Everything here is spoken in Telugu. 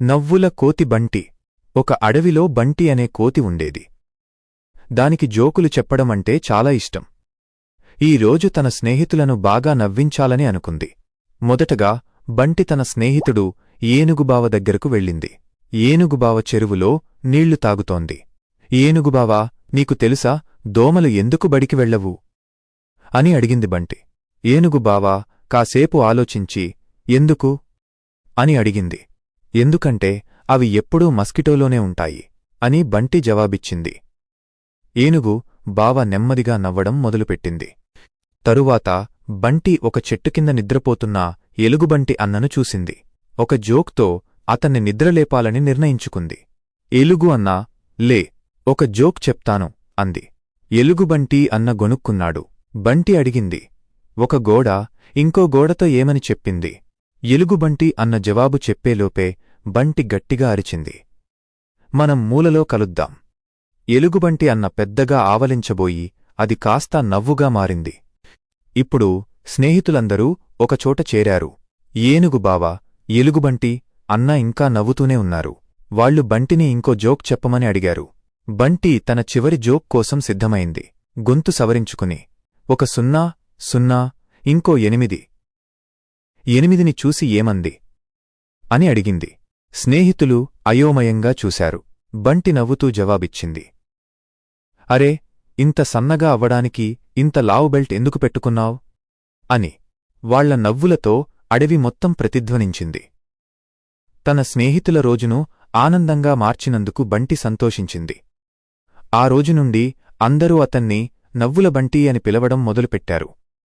నవ్వుల కోతి బంటి. ఒక అడవిలో బంటి అనే కోతి ఉండేది. దానికి జోకులు చెప్పడమంటే చాలా ఇష్టం. ఈరోజు తన స్నేహితులను బాగా నవ్వించాలని అనుకుంది. మొదటగా బంటి తన స్నేహితుడు ఏనుగుబావ దగ్గరకు వెళ్ళింది. ఏనుగుబావ చెరువులో నీళ్ళు తాగుతోంది. ఏనుగుబావా నీకు తెలుసా దోమలు ఎందుకు బడికి వెళ్ళవు? అని అడిగింది బంటి. ఏనుగుబావా కాసేపు ఆలోచించి ఎందుకు? అని అడిగింది. ఎందుకంటే అవి ఎప్పుడూ మస్కిటోలోనే ఉంటాయి అని బంటి జవాబిచ్చింది. ఏనుగు బావ నెమ్మదిగా నవ్వడం మొదలుపెట్టింది. తరువాత బంటి ఒక చెట్టు కింద నిద్రపోతున్న ఎలుగుబంటి అన్నను చూసింది. ఒక జోక్తో అతన్ని నిద్రలేపాలని నిర్ణయించుకుంది. ఎలుగు అన్నా లే ఒక జోక్ చెప్తాను అంది. ఎలుగుబంటి అన్న గొనుక్కున్నాడు బంటి అడిగింది. ఒక గోడ ఇంకో గోడతో ఏమని చెప్పింది? ఎలుగుబంటి అన్న జవాబు చెప్పేలోపే బంటి గట్టిగా అరిచింది. మనం మూలలో కలుద్దాం. ఎలుగుబంటి అన్న పెద్దగా ఆవలించబోయి అది కాస్త నవ్వుగా మారింది. ఇప్పుడు స్నేహితులందరూ ఒకచోట చేరారు. ఏనుగు బావా ఎలుగుబంటి అన్న ఇంకా నవ్వుతూనే ఉన్నారు. వాళ్ళు బంటిని ఇంకో జోక్ చెప్పమని అడిగారు. బంటి తన చివరి జోక్ కోసం సిద్ధమైంది. గొంతు సవరించుకుని ఒక సున్నా సున్నా ఇంకో ఎనిమిది. ఎనిమిదిని చూసి ఏమంది? అని అడిగింది. స్నేహితులు అయోమయంగా చూశారు. బంటి నవ్వుతూ జవాబిచ్చింది. అరే ఇంత సన్నగా అవ్వడానికి ఇంత లావు బెల్ట్ ఎందుకు పెట్టుకున్నావ్? అని. వాళ్ళ నవ్వులతో అడవి మొత్తం ప్రతిధ్వనించింది. తన స్నేహితుల రోజును ఆనందంగా మార్చినందుకు బంటి సంతోషించింది. ఆ రోజు నుండి అందరూ అతన్ని నవ్వుల బంటి అని పిలవడం మొదలుపెట్టారు.